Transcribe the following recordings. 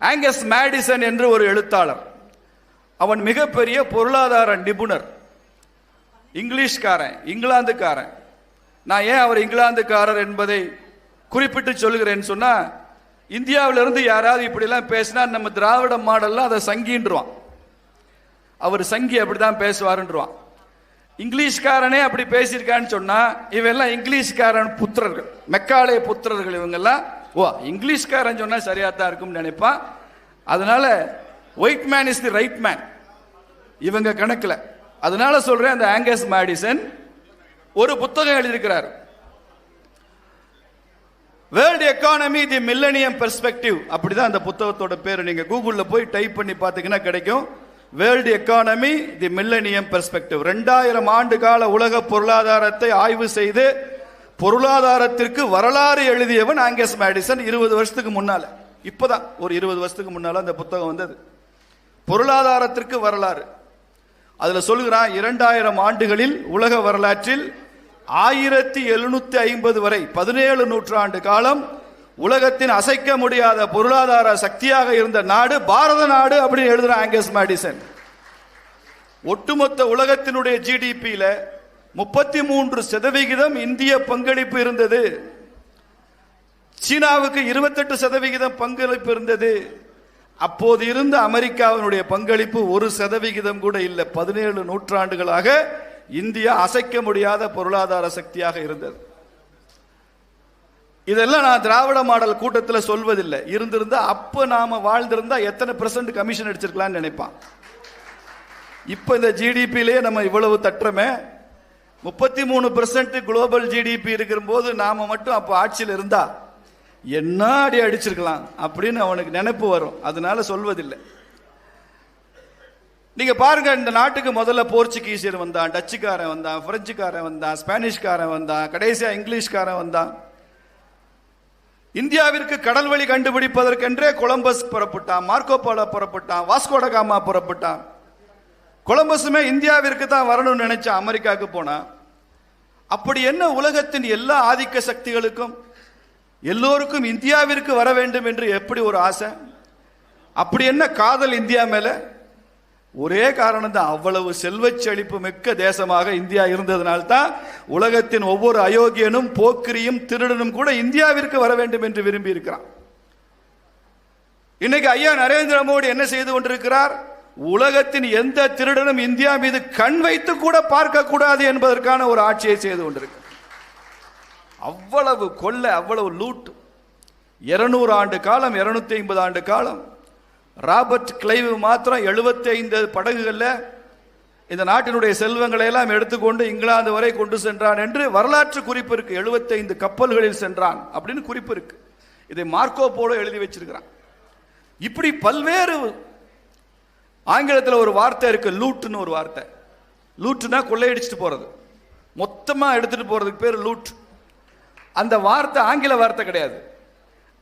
Angus Madison என்று ஒரு எழுத்தாளர். அவன் மிகப்பெரிய பொருளாதார நிபுணர். இங்கிலீஷ்காரன் இங்கிலாந்துக்காரன். நான் ஏன் அவர் இங்கிலாந்துக்காரர் என்பதை குறிப்பிட்டு சொல்லுகிறேன்னு சொன்னால் இந்தியாவிலிருந்து யாராவது இப்படிலாம் பேசினா நம்ம திராவிட மாடலில் அதை சங்கின்றுவான். அவர் சங்கி அப்படிதான் பேசுவாருன்றான் இங்கிலீஷ்காரனே அப்படி பேசியிருக்கான்னு சொன்னால் இவெல்லாம் இங்கிலீஷ்காரன் புத்திரர்கள் மெக்காலய புத்திரர்கள் இவங்கெல்லாம். ஓ இங்கிலீஷ்காரன் சொன்னால் சரியாக தான் இருக்கும்னு நினைப்பான். அதனால white man is the right man இவங்க கணக்கில். அதனால சொல்கிறேன் அந்த ஆங்கஸ் மேடிசன் ஒரு புத்தகம் எழுதியிருக்கிறார். World economy the millennium perspective அப்படிதான் அந்த புத்தகத்தோட பேர். நீங்கள் கூகுளில் போய் டைப் பண்ணி பார்த்தீங்கன்னா கிடைக்கும். World economy the millennium perspective ரெண்டாயிரம் ஆண்டு கால உலக பொருளாதாரத்தை ஆய்வு செய்து பொருளாதாரத்திற்கு வரலாறு எழுதியவன் ஆங்கஸ் மேடிசன் இருபது வருஷத்துக்கு முன்னால. இப்பதான் ஒரு இருபது வருஷத்துக்கு முன்னால அந்த புத்தகம் வந்தது. பொருளாதாரத்திற்கு வரலாறு. அதுல சொல்லுகிறான் இரண்டாயிரம் ஆண்டுகளில் உலக வரலாற்றில் ஆயிரத்தி எழுநூத்தி ஐம்பது வரை பதினேழு நூற்றாண்டு காலம் உலகத்தின் அசைக்க முடியாத பொருளாதார சக்தியாக இருந்த நாடு பாரத நாடு அப்படின்னு எழுதுறான் ஆங்கஸ் மேடிசன். ஒட்டுமொத்த உலகத்தினுடைய ஜிடிபியில முப்பத்தி மூன்று சதவிகிதம் இந்திய பங்களிப்பு இருந்தது. சீனாவுக்கு இருபத்தெட்டு சதவிகிதம் பங்களிப்பு இருந்தது. அப்போது இருந்த அமெரிக்காவினுடைய பங்களிப்பு ஒரு சதவிகிதம் கூட இல்லை. பதினேழு நூற்றாண்டுகளாக இந்தியா அசைக்க முடியாத பொருளாதார சக்தியாக இருந்தது. இதெல்லாம் நான் திராவிட மாடல் கூட்டத்தில் சொல்வதில்லை. இருந்திருந்தா அப்ப நாம வாழ்ந்திருந்தா எத்தனை பெர்சன்ட் கமிஷன் அடிச்சிருக்கலாம்னு நினைப்பான். இப்ப இந்த ஜிடிபியிலே நம்ம இவ்வளவு தட்டுறமே. முப்பத்தி மூணு பெர்சன்ட் குளோபல் ஜிடிபி இருக்கிற போது நாம மட்டும் அப்போ ஆட்சியில் இருந்தா என்ன அடி அடிச்சிருக்கலாம் அப்படின்னு அவனுக்கு நினைப்பு வரும். அதனால சொல்வதில்லை. நீங்க பாருங்க இந்த நாட்டுக்கு முதல்ல போர்ச்சுகீசியர் வந்தான் டச்சுக்காரன் வந்தான் பிரெஞ்சுக்காரன் வந்தான் ஸ்பானிஷ்காரன் வந்தான் கடைசியா இங்கிலீஷ்காரன் வந்தான். இந்தியாவிற்கு கடல் வழி கண்டுபிடிப்பதற்கென்றே கொலம்பஸ் புறப்பட்டான் மார்க்கோ போலோ புறப்பட்டான் வாஸ்கோடகாமா புறப்பட்டான். கொலம்பஸுமே இந்தியாவிற்கு தான் வரணும்னு நினைச்சான் அமெரிக்காவுக்கு போனா அப்படி என்ன உலகத்தின் எல்லா ஆதிக்க சக்திகளுக்கும் எல்லோருக்கும் இந்தியாவிற்கு வர வேண்டும் என்று எப்படி ஒரு ஆசை? அப்படி என்ன காதல் இந்தியா மேல? ஒரே காரணம் தான் அவ்வளவு செல்வச் செழிப்பு மிக்க தேசமாக இந்தியா இருந்ததனால்தான் உலகத்தின் ஒவ்வொரு அயோக்கியனும் போக்கிரியும் திருடனும் கூட இந்தியாவிற்கு வர வேண்டும் என்று விரும்பி இருக்கிறான் இன்னைக்கு ஐயா நரேந்திர மோடி என்ன செய்து கொண்டிருக்கிறார்? உலகத்தின் எந்த திருடனும் இந்தியா மீது கண் வைத்து கூட பார்க்க கூடாது என்பதற்கான ஒரு ஆட்சியை செய்து கொண்டிருக்கு. அவ்வளவு கொள்ள அவ்வளவு லூட் இருநூறு ஆண்டு காலம் இருநூத்தி ஐம்பது ஆண்டு காலம். ராபர்ட் கிளைவ் மாத்திரம் எழுபத்தி ஐந்து படகுகளில் இந்த நாட்டினுடைய செல்வங்களை எல்லாம் எடுத்துக்கொண்டு இங்கிலாந்து வரை கொண்டு சென்றான் என்று வரலாற்று குறிப்பு இருக்கு. 75 கப்பல்களில் சென்றான் அப்படின்னு குறிப்பு இருக்கு. இதை மார்க்கோ போல எழுதி வச்சிருக்கிறான். இப்படி பல்வேறு ஆங்கிலத்தில் ஒரு வார்த்தை இருக்கு லூட்டுன்னு ஒரு வார்த்தை. லூட்டுனா கொள்ளையடிச்சிட்டு போறது. மொத்தமாக எடுத்துட்டு போறதுக்கு பேர் லூட். அந்த வார்த்தை ஆங்கில வார்த்தை கிடையாது.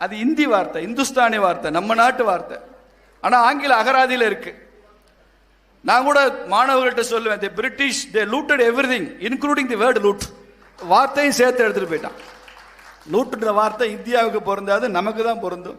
அது இந்தி வார்த்தை இந்துஸ்தானி வார்த்தை நம்ம நாட்டு வார்த்தை. ஆனால் ஆங்கில அகராதியில் இருக்கு. நான் கூட மாணவர்கள்ட்ட சொல்லுவேன் the British they looted every thing including the word loot வார்த்தையும் சேர்த்து எடுத்துட்டு போயிட்டான். லூட்டுன்ற வார்த்தை இந்தியாவுக்கு பொருந்தாது நமக்கு தான் பொருந்தும்.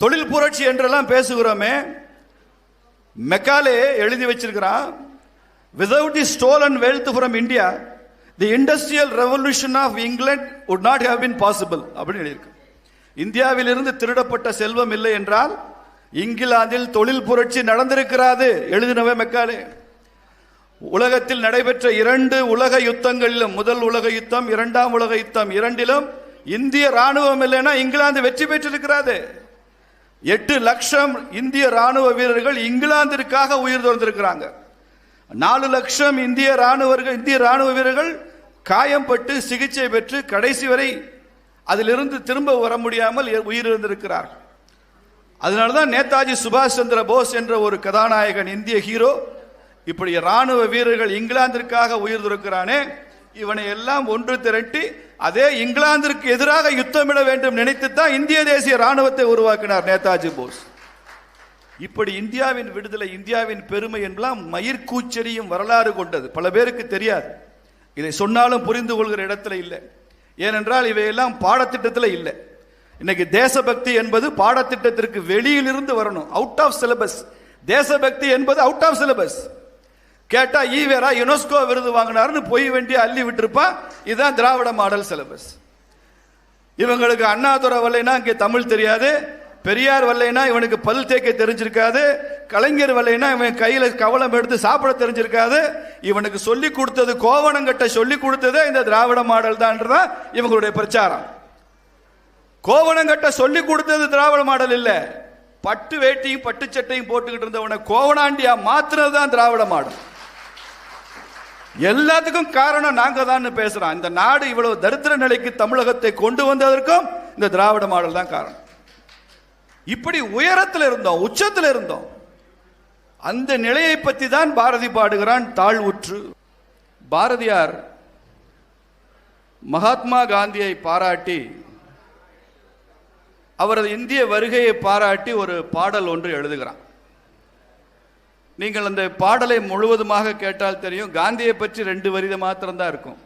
தொழில் புரட்சி என்றெல்லாம் பேசுகிறோமே மெக்காலே எழுதி வச்சிருக்கிறான். Without the stole and wealth from India the industrial revolution of England would not have been possible அப்படின்னு எழுதியிருக்கு. இந்தியாவிலிருந்து திருடப்பட்ட செல்வம் இல்லை என்றால் இங்கிலாந்தில் தொழில் புரட்சி நடந்திருக்கிறாது எழுதினவே மெக்காலே. உலகத்தில் நடைபெற்ற இரண்டு உலக யுத்தங்களிலும் முதல் உலக யுத்தம் இரண்டாம் உலக யுத்தம் இரண்டிலும் இந்திய ராணுவம் இல்லைன்னா இங்கிலாந்து வெற்றி பெற்றிருக்கிறாது. எட்டு லட்சம் இந்திய ராணுவ வீரர்கள் இங்கிலாந்திற்காக உயிர் துறந்திருக்கிறாங்க நாலு லட்சம் இந்திய ராணுவர்கள் இந்திய ராணுவ வீரர்கள் காயம்பட்டு சிகிச்சை பெற்று கடைசி வரை அதிலிருந்து திரும்ப வர முடியாமல் உயிரிழந்திருக்கிறார்கள் அதனாலதான் நேதாஜி சுபாஷ் சந்திர போஸ் என்ற ஒரு கதாநாயகன் இந்திய ஹீரோ இப்படி ராணுவ வீரர்கள் இங்கிலாந்திற்காக உயிர் துறக்கிறானே இவனை எல்லாம் ஒன்று திரட்டி அதே இங்கிலாந்திற்கு எதிராக யுத்தமிட வேண்டும் நினைத்துத்தான் இந்திய தேசிய ராணுவத்தை உருவாக்கினார் நேதாஜி போஸ். இப்படி இந்தியாவின் விடுதலை இந்தியாவின் பெருமை என்பலாம் மயிர்கூச்சரியும் வரலாறு கொண்டது. பல பேருக்கு தெரியாது. இதை சொன்னாலும் புரிந்து கொள்கிற இடத்துல இல்லை. ஏனென்றால் இவையெல்லாம் பாடத்திட்டத்தில் இல்லை. இன்னைக்கு தேசபக்தி என்பது பாடத்திட்டத்திற்கு வெளியிலிருந்து வரணும். அவுட் ஆஃப் சிலபஸ் தேசபக்தி என்பது அவுட் ஆஃப் சிலபஸ் கேட்டா ஈவேரா யுனெஸ்கோ விருது வாங்கினாருன்னு பொய் வேண்டி அள்ளி விட்டுருப்பான் இதுதான் திராவிட மாடல் சிலபஸ் இவங்களுக்கு அண்ணாதுரை வரலைன்னா இங்கே தமிழ் தெரியாது. பெரியார் வரலைன்னா இவனுக்கு பல் தேக்க தெரிஞ்சிருக்காது. கலைஞர் வரலைன்னா இவன் கையில் கவலம் எடுத்து சாப்பிட தெரிஞ்சிருக்காது. இவனுக்கு சொல்லி கொடுத்தது கோவணங்கட்ட சொல்லி கொடுத்ததே இந்த திராவிட மாடல் தான்றதான் இவங்களுடைய பிரச்சாரம். கோவணங்கட்ட சொல்லி கொடுத்தது திராவிட மாடல் இல்லை. பட்டு வேட்டியும் பட்டு சட்டையும் போட்டுக்கிட்டு இருந்தவனை கோவணாண்டியா மாத்துறது தான் திராவிட மாடல். எல்லாத்துக்கும் காரணம் நாங்க தான் பேசுறோம். இந்த நாடு இவ்வளவு தரித்திர நிலைக்கு தமிழகத்தை கொண்டு வந்ததற்கும் இந்த திராவிட மாடல் தான் காரணம். இப்படி உயரத்தில் இருந்தோம் உச்சத்தில் இருந்தோம். அந்த நிலையை பற்றி தான் பாரதி பாடுகிறான் தாழ்வுற்று. பாரதியார் மகாத்மா காந்தியை பாராட்டி அவரது இந்திய வருகையை பாராட்டி ஒரு பாடல் ஒன்று எழுதுகிறான். நீங்கள் அந்த பாடலை முழுவதுமாக கேட்டால் தெரியும். காந்தியை பற்றி ரெண்டு வரிதை மாத்திரம்தான் இருக்கும்.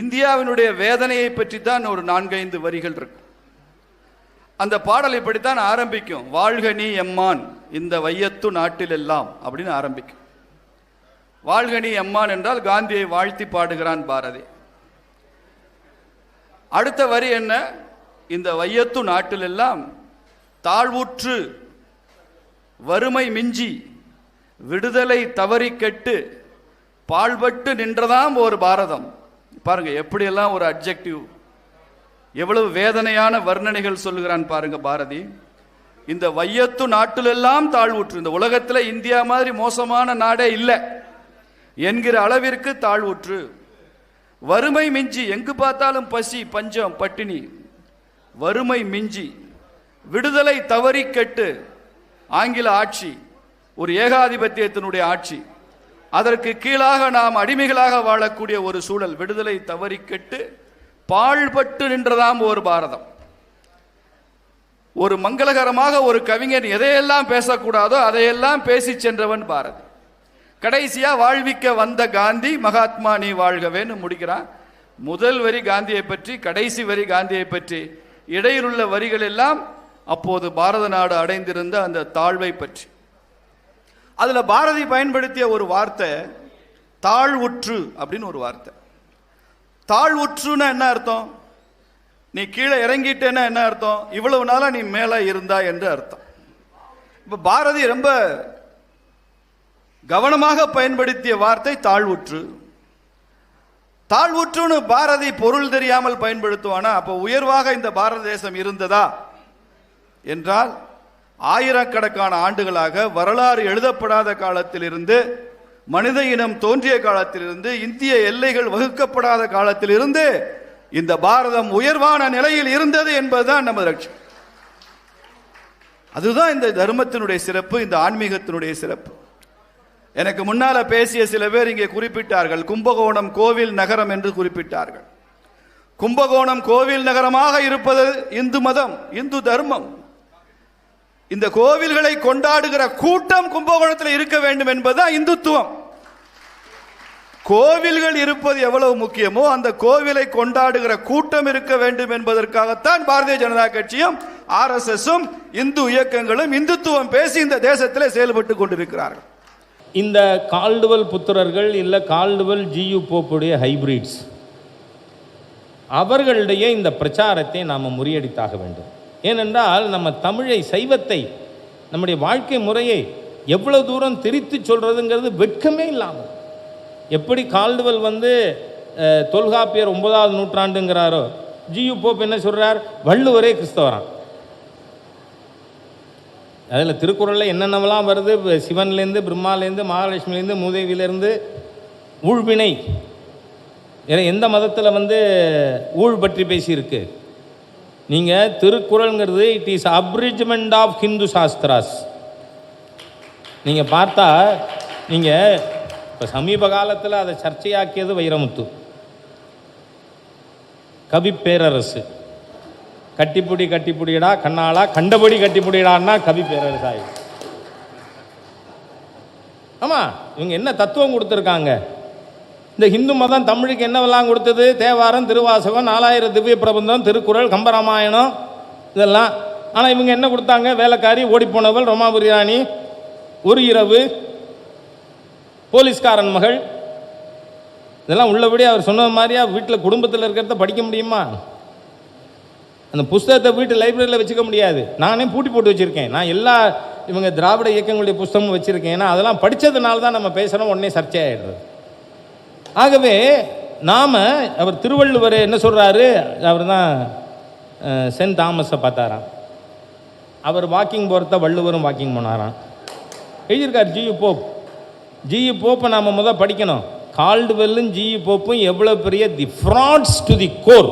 இந்தியாவினுடைய வேதனையை பற்றி தான் ஒரு நான்கைந்து வரிகள் இருக்கும். அந்த பாடல் இப்படித்தான் ஆரம்பிக்கும். வாழ்க நீ எம்மான் இந்த வையத்து நாட்டில் எல்லாம் அப்படின்னு ஆரம்பிக்கும். வாழ்க நீ எம்மான் என்றால் காந்தியை வாழ்த்தி பாடுகிறான் பாரதி. அடுத்த வரி என்ன? இந்த வையத்து நாட்டில் எல்லாம் தாழ்வுற்று வறுமை மிஞ்சி விடுதலை தவறி கெட்டு பாழ்பட்டு நின்றதாம் ஒரு பாரதம். பாருங்க எப்படியெல்லாம் ஒரு அப்ஜெக்டிவ் எவ்வளவு வேதனையான வர்ணனைகள் சொல்லுகிறான் பாருங்க பாரதி. இந்த வையத்து நாட்டிலெல்லாம் தாழ்வுற்று இந்த உலகத்தில் இந்தியா மாதிரி மோசமான நாடே இல்லை என்கிற அளவிற்கு தாழ்வுற்று. வறுமை மிஞ்சி எங்கு பார்த்தாலும் பசி பஞ்சம் பட்டினி. வறுமை மிஞ்சி விடுதலை தவறி கெட்டு ஆங்கில ஆட்சி ஒரு ஏகாதிபத்தியத்தினுடைய ஆட்சி. அதற்கு கீழாக நாம் அடிமைகளாக வாழக்கூடிய ஒரு சூழல். விடுதலை தவறி கெட்டு பாழ்பட்டு நின்றதாம் ஒரு பாரதம். ஒரு மங்களகரமாக ஒரு கவிஞன் எதையெல்லாம் பேசக்கூடாதோ அதையெல்லாம் பேசி சென்றவன் பாரதி. கடைசியா வாழ்விக்க வந்த காந்தி மகாத்மா நீ வாழ்கவேன்னு முடிக்கிறான். முதல் வரி காந்தியை பற்றி கடைசி வரி காந்தியை பற்றி இடையிலுள்ள வரிகள் எல்லாம் அப்போது பாரத நாடு அடைந்திருந்த அந்த தாழ்வை பற்றி. அதில் பாரதி பயன்படுத்திய ஒரு வார்த்தை தாழ்வுற்று அப்படின்னு ஒரு வார்த்தை. தாழ்வுற்றுன்னா என்ன அர்த்தம்? நீ கீழே இறங்கிட்டேன்னா என்ன அர்த்தம்? இவ்வளவு நாளா நீ மேலே இருந்தா என்று அர்த்தம். இப்போ பாரதி ரொம்ப கவனமாக பயன்படுத்திய வார்த்தை தாழ்வுற்று. தாழ்வுற்றுன்னு பாரதி பொருள் தெரியாமல் பயன்படுத்துவானா? அப்போ உயர்வாக இந்த பாரத தேசம் இருந்ததா? என்றால் ஆயிரக்கணக்கான ஆண்டுகளாக வரலாறு எழுதப்படாத காலத்திலிருந்து மனித இனம் தோன்றிய காலத்திலிருந்து இந்திய எல்லைகள் வகுக்கப்படாத காலத்திலிருந்து இந்த பாரதம் உயர்வான நிலையில் இருந்தது என்பதுதான் நமது லட்சியம். அதுதான் இந்த தர்மத்தினுடைய சிறப்பு இந்த ஆன்மீகத்தினுடைய சிறப்பு. எனக்கு முன்னால பேசிய சில பேர் இங்கே குறிப்பிட்டார்கள் கும்பகோணம் கோவில் நகரம் என்று குறிப்பிட்டார்கள். கும்பகோணம் கோவில் நகரமாக இருப்பது இந்து மதம் இந்து தர்மம். இந்த கோவில்களை கொண்டாடுகிற கூட்டம் கும்பகோணத்தில் இருக்க வேண்டும் என்பதுதான் இந்துத்துவம். கோவில்கள் இருப்பது எவ்வளவு முக்கியமோ அந்த கோவிலை கொண்டாடுகிற கூட்டம் இருக்க வேண்டும் என்பதற்காகத்தான் பாரதிய ஜனதா கட்சியும் ஆர்எஸ்எஸும் இந்து இயக்கங்களும் இந்துத்துவம் பேசி இந்த தேசத்திலே செயல்பட்டு கொண்டிருக்கிறார்கள். இந்த கால்டுவல் புத்திரர்கள் இல்லை கால்டுவல் ஜியு போப்புடைய ஹைபிரிட்ஸ் அவர்களுடைய இந்த பிரச்சாரத்தை நாம் முறியடித்தாக வேண்டும். ஏனென்றால் நம்ம தமிழை சைவத்தை நம்முடைய வாழ்க்கை முறையை எவ்வளோ தூரம் திரித்து சொல்கிறதுங்கிறது வெட்கமே இல்லாமல். எப்படி கால்டுவல் வந்து தொல்காப்பியர் ஒன்பதாவது நூற்றாண்டுங்கிறாரோ ஜியு போப் என்ன சொல்கிறார் வள்ளுவரே கிறிஸ்தவரான் அதில் திருக்குறளில் என்னென்னவெல்லாம் வருது? சிவன்லேருந்து பிரம்மாலேருந்து மகாலட்சுமிலேருந்து மூதேவியிலேருந்து ஊழ்வினை. எந்த மதத்தில் வந்து ஊழ் பற்றி பேசியிருக்கு? நீங்கள் திருக்குறள்ங்கிறது it is abridgement of Hindu shastras நீங்கள் பார்த்தா நீங்கள் இப்போ சமீப காலத்தில் அதை சர்ச்சையாக்கியது வைரமுத்து. கவி பேரரசு. கட்டிப்புடி கட்டிப்புடியடா கண்ணாளா கண்டபடி கட்டிப்புடியடான்னா கவி பேரரசு ஆயிடுச்சு ஆமாம் இவங்க என்ன தத்துவம் கொடுத்துருக்காங்க? இந்த ஹிந்து மதம் தமிழுக்கு என்னவெல்லாம் கொடுத்தது? தேவாரம் திருவாசகம் நாலாயிரம் திவ்ய பிரபந்தம் திருக்குறள் கம்பராமாயணம் இதெல்லாம். ஆனால் இவங்க என்ன கொடுத்தாங்க? வேலைக்காரி ஓடிப்போனவள் ரோமாபுரி ராணி ஒரு இரவு போலீஸ்காரன் மகள். இதெல்லாம் உள்ளபடி அவர் சொன்னது மாதிரியா? வீட்டில் குடும்பத்தில் இருக்கிறத படிக்க முடியுமா? அந்த புஸ்தகத்தை வீட்டு லைப்ரரியில் வச்சுக்க முடியாது. நானே பூட்டி போட்டு வச்சுருக்கேன். நான் எல்லா இவங்க திராவிட இயக்கங்களுடைய புஸ்தகமும் வச்சுருக்கேன். ஏன்னா அதெல்லாம் படித்ததுனால தான் நம்ம பேசுகிறோம் உடனே சர்ச்சையாகிடுறது ஆகவே நாம் அவர் திருவள்ளுவர் என்ன சொல்கிறாரு அவர் தான் சென்ட் தாமஸை பார்த்தாராம். அவர் வாக்கிங் போகிறத வள்ளுவரும் வாக்கிங் போனாராம். எழுதியிருக்கார் ஜியு போப். ஜியு போப்பை நாம் முதல் படிக்கணும். கால்டுவெல்லும் ஜியு போப்பும் எவ்வளோ பெரிய the frauds to the core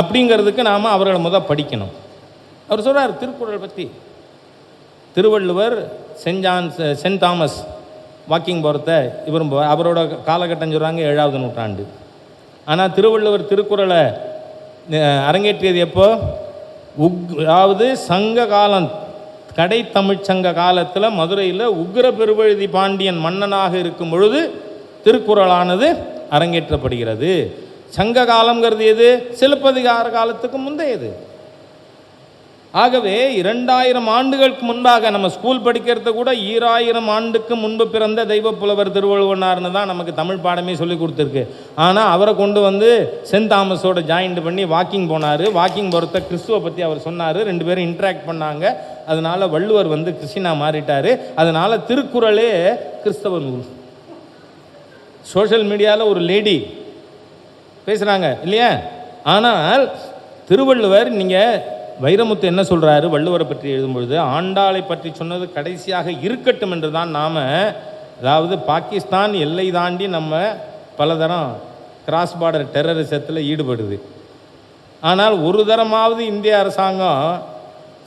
அப்படிங்கிறதுக்கு நாம் அவர்களை முதல் படிக்கணும். அவர் சொல்கிறார் திருக்குறள் பற்றி Thiruvalluvar saint John's saint Thomas walking போகிறத இவரும் அவரோட காலகட்டம் சொல்கிறாங்க ஏழாவது நூற்றாண்டு. ஆனால் திருவள்ளுவர் திருக்குறளை அரங்கேற்றியது எப்போ? உக் அதாவது சங்க காலம் கடை தமிழ்ச்சங்க காலத்தில் மதுரையில் உக்கிர பெருவழுதி பாண்டியன் மன்னனாக இருக்கும் பொழுது திருக்குறளானது அரங்கேற்றப்படுகிறது. சங்க காலங்கிறது எது? சிலப்பதிகார காலத்துக்கு முந்தையது. ஆகவே இரண்டாயிரம் ஆண்டுகளுக்கு முன்பாக நம்ம ஸ்கூல் படிக்கிறது கூட ஈராயிரம் ஆண்டுக்கு முன்பு பிறந்த தெய்வ புலவர் திருவள்ளுவனார்னு தான் நமக்கு தமிழ் பாடமே சொல்லி கொடுத்துருக்கு. ஆனால் அவரை கொண்டு வந்து சென்ட் தாமஸோட ஜாயின்ட் பண்ணி வாக்கிங் போனார். வாக்கிங் போகிறத கிறிஸ்துவை பற்றி அவர் சொன்னார். ரெண்டு பேரும் இன்ட்ராக்ட் பண்ணாங்க. அதனால் வள்ளுவர் வந்து கிறிஸ்டினா மாறிட்டார். அதனால் திருக்குறளே கிறிஸ்தவ நூல். சோஷியல் மீடியாவில் ஒரு லேடி பேசுகிறாங்க இல்லையா? ஆனால் திருவள்ளுவர் நீங்கள் வைரமுத்து என்ன சொல்கிறாரு வள்ளுவரை பற்றி எழுதும்பொழுது ஆண்டாளை பற்றி சொன்னது கடைசியாக இருக்கட்டும் என்று தான் நாம் அதாவது பாகிஸ்தான் எல்லை தாண்டி நம்ம பலதரம் கிராஸ் பார்டர் டெரரிசத்தில் ஈடுபடுது. ஆனால் ஒரு தரமாவது இந்திய அரசாங்கம்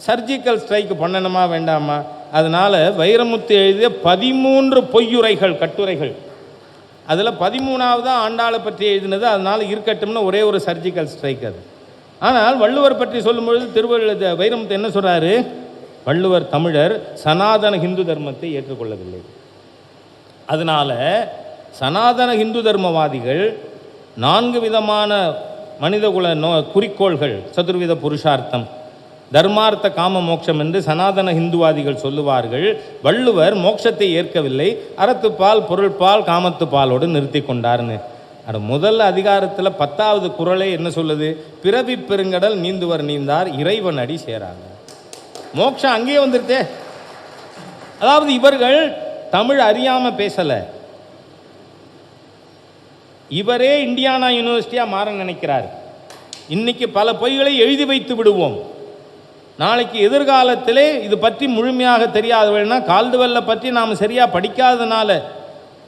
சர்ஜிக்கல் ஸ்ட்ரைக் பண்ணணுமா வேண்டாமா? அதனால் வைரமுத்து எழுதிய பதிமூன்று பொய்யுரைகள் கட்டுரைகள். அதில் பதிமூணாவது ஆண்டாளை பற்றி எழுதினது அதனால் இருக்கட்டும்னு ஒரே ஒரு சர்ஜிக்கல் ஸ்ட்ரைக் அது. ஆனால் வள்ளுவர் பற்றி சொல்லும்பொழுது திருவள்ளுவர் வைரமுத்து என்ன சொல்கிறாரு வள்ளுவர் தமிழர் சனாதன ஹிந்து தர்மத்தை ஏற்றுக்கொள்ளவில்லை. அதனால் சனாதன ஹிந்து தர்மவாதிகள் நான்கு விதமான மனிதகுல நோ குறிக்கோள்கள் சதுர்வித புருஷார்த்தம் தர்மார்த்த காம மோட்சம் என்று சனாதன ஹிந்துவாதிகள் சொல்லுவார்கள். வள்ளுவர் மோட்சத்தை ஏற்கவில்லை. அறத்துப்பால் பொருள்பால் காமத்துப்பாலோடு நிறுத்தி கொண்டார்னு. அது முதல் அதிகாரத்தில் பத்தாவது குரலே என்ன சொல்லுது? பிறவி பெருங்கடல் நீந்துவர் நீந்தார் இறைவன் அடி சேராங்க. மோட்சம் அங்கேயே வந்துருத்தே. அதாவது இவர்கள் தமிழ் அறியாமல் பேசலை. இவரே இந்தியானா யூனிவர்சிட்டியாக மாற நினைக்கிறார். இன்னைக்கு பல பொய்களை எழுதி வைத்து விடுவோம். நாளைக்கு எதிர்காலத்திலே இது பற்றி முழுமையாக தெரியாதவர்கள்னா கால்துவல்லை பற்றி நாம் சரியாக படிக்காதனால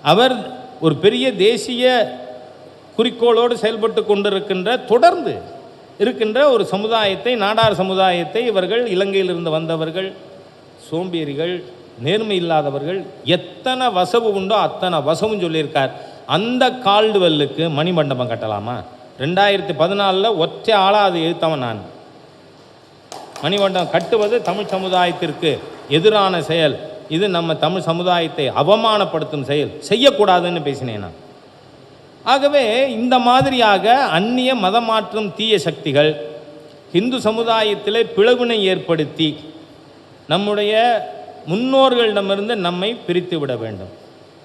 அவர் ஒரு பெரிய தேசிய குறிக்கோளோடு செயல்பட்டு கொண்டிருக்கின்ற தொடர்ந்து இருக்கின்ற ஒரு சமுதாயத்தை நாடார் சமுதாயத்தை இவர்கள் இலங்கையிலிருந்து வந்தவர்கள் சோம்பேறிகள் நேர்மை இல்லாதவர்கள் எத்தனை வசவு உண்டோ அத்தனை வசவும் சொல்லியிருக்கார். அந்த கால்டுவெல்லுக்கு மணிமண்டபம் கட்டலாமா? ரெண்டாயிரத்தி பதினாலில் ஒற்றை ஆளாக அது எழுத்தவன் நான். மணிமண்டபம் கட்டுவது தமிழ் சமுதாயத்திற்கு எதிரான செயல். இது நம்ம தமிழ் சமுதாயத்தை அவமானப்படுத்தும் செயல். செய்யக்கூடாதுன்னு பேசினேன் நான். ஆகவே இந்த மாதிரியாக அந்நிய மதமாற்றும் தீய சக்திகள் இந்து சமுதாயத்திலே பிளவினை ஏற்படுத்தி நம்முடைய முன்னோர்களிடமிருந்து நம்மை பிரித்து விட வேண்டும்.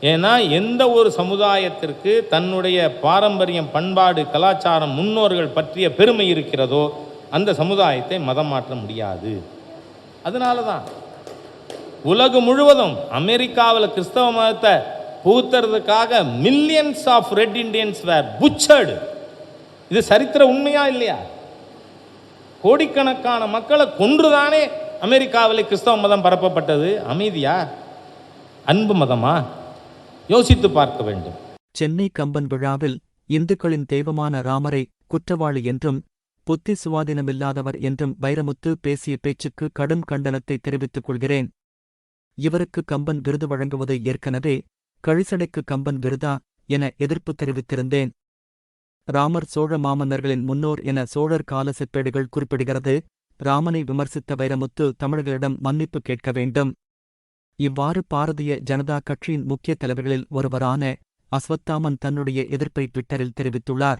ஏன்னா எந்த ஒரு சமுதாயத்திற்கு தன்னுடைய பாரம்பரியம் பண்பாடு கலாச்சாரம் முன்னோர்கள் பற்றிய பெருமை இருக்கிறதோ அந்த சமுதாயத்தை மதம் மாற்ற முடியாது. அதனால தான் உலகம் முழுவதும் அமெரிக்காவில் கிறிஸ்தவ மதத்தை புகுத்துறதுக்காக millions of red Indians were butchered இது சரித்திர உண்மையா இல்லையா? கோடிக்கணக்கான மக்களை கொன்றுதானே அமெரிக்காவில் கிறிஸ்தவ மதம் பரப்பப்பட்டது. அமைதியா அன்பு மதமா? யோசித்து பார்க்க வேண்டும். சென்னை கம்பன் விழாவில் இந்துக்களின் தெய்வமான ராமரை குற்றவாளி என்றும் புத்தி சுவாதீனமில்லாதவர் என்றும் வைரமுத்து பேசிய பேச்சுக்கு கடும் கண்டனத்தை தெரிவித்துக் கொள்கிறேன். இவருக்கு கம்பன் விருது வழங்குவது ஏற்கனவே கழிசடைக்கு கம்பன் விருதா என எதிர்ப்பு தெரிவித்திருந்தேன். ராமர் சோழ மாமன்னர்களின் முன்னோர் என சோழர் கால செப்பேடுகள் குறிப்பிடுகிறது. ராமனை விமர்சித்த வைரமுத்து தமிழர்களிடம் மன்னிப்பு கேட்க வேண்டும். இவ்வாறு பாரதிய ஜனதா கட்சியின் முக்கிய தலைவர்களில் ஒருவரான அஸ்வத்தாமன் தன்னுடைய எதிர்ப்பை ட்விட்டரில் தெரிவித்துள்ளார்.